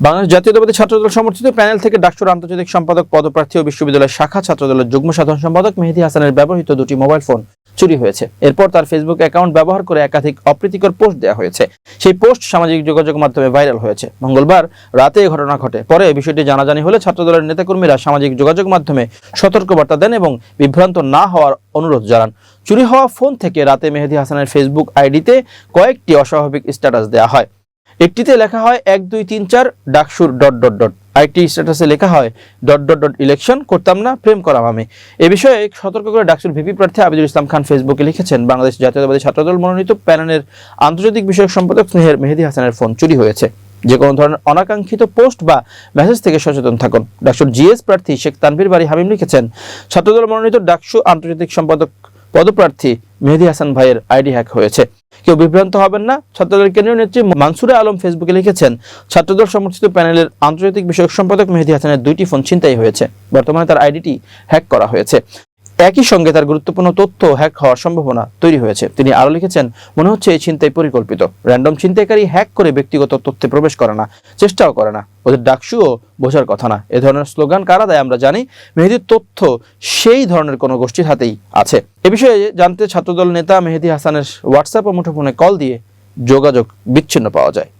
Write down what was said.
বাংলাদেশ জাতীয়তাবাদী ছাত্রদল সমর্থিত প্যানেল থেকে ডাকসুর আন্তর্জাতিক সম্পাদক, পদপ্রার্থী ও বিশ্ববিদ্যালয়ের শাখা ছাত্রদলের যুগ্ম সাধারণ সম্পাদক মেহেদী হাসানের ব্যবহৃত দুটি মোবাইল ফোন চুরি হয়েছে। এরপর তার ফেসবুক অ্যাকাউন্ট ব্যবহার করে একাধিক অপ্রীতিকর পোস্ট দেওয়া হয়েছে। সেই পোস্ট সামাজিক যোগাযোগ মাধ্যমে ভাইরাল হয়েছে। মঙ্গলবার রাতে এই ঘটনা ঘটে। পরে বিষয়টি জানাজানি হলে ছাত্রদলের নেতাকর্মীরা সামাজিক যোগাযোগ মাধ্যমে সতর্কবার্তা দেন এবং বিভ্রান্ত না হওয়ার অনুরোধ জানান। চুরি হওয়া ফোন থেকে রাতে মেহেদী হাসানের ফেসবুক আইডিতে কয়েকটি অস্বাভাবিক স্ট্যাটাস দেওয়া হয়। একটিতে লেখা হয় এক, দুই, তিন, চার, ডাকসুর ডট ডট ডট। আরেকটি স্ট্যাটাসে লেখা হয় ডট ডট ডট ইলেকশন করতাম না, প্রেম করাম আমি। এ বিষয়ে সতর্ক করে ডাকসুর ভিপি প্রার্থী আবিদুল ইসলাম খান ফেসবুকে লিখেছেন, বাংলাদেশ জাতীয়তাবাদী ছাত্রদল মনোনীত প্যানেলের আন্তর্জাতিক বিষয়ক সম্পাদক স্নেহের মেহেদি হাসানের ফোন চুরি হয়েছে। যে কোনো ধরনের অনাকাঙ্ক্ষিত পোস্ট বা মেসেজ থেকে সচেতন থাকুন। ডাকসুর জিএস প্রার্থী শেখ তানভীর বাড়ি হামিম লিখেছেন, ছাত্রদল মনোনীত ডাকসু আন্তর্জাতিক সম্পাদক পদপ্রার্থী মেহেদি হাসান ভাইয়ের আইডি হ্যাক হয়েছে। কেউ বিভ্রান্ত হবেন না, ছাত্রদলের কেন্দ্রীয় নেত্রী মানসুরা আলম ফেসবুকে লিখেছেন, ছাত্রদল সমর্থিত প্যানেলের আন্তর্জাতিক বিষয়ক সম্পাদক মেহেদি হাসানের দুইটি ফোন ছিনতাই হয়েছে। বর্তমানে তার আইডিটি হ্যাক করা হয়েছে। একই সঙ্গে তার গুরুত্বপূর্ণ তথ্য হ্যাক হওয়ার সম্ভাবনা তৈরি হয়েছে। তিনি আরও লিখেছেন, মনে হচ্ছে এই ছিনতাই পরিকল্পিত। র্যান্ডম ছিনতাইকারী হ্যাক করে ব্যক্তিগত তথ্যে প্রবেশ করে না, চেষ্টাও করে না। ওদের ডাকসুও বোঝার কথা না। এ ধরনের স্লোগান কারা দেয় আমরা জানি মেহেদির তথ্য সেই ধরনের কোনো গোষ্ঠীর হাতেই আছে। এ বিষয়ে জানতে ছাত্রদল নেতা মেহেদি হাসানের হোয়াটসঅ্যাপ ও মুঠোফোনে কল দিয়ে যোগাযোগ বিচ্ছিন্ন পাওয়া যায়।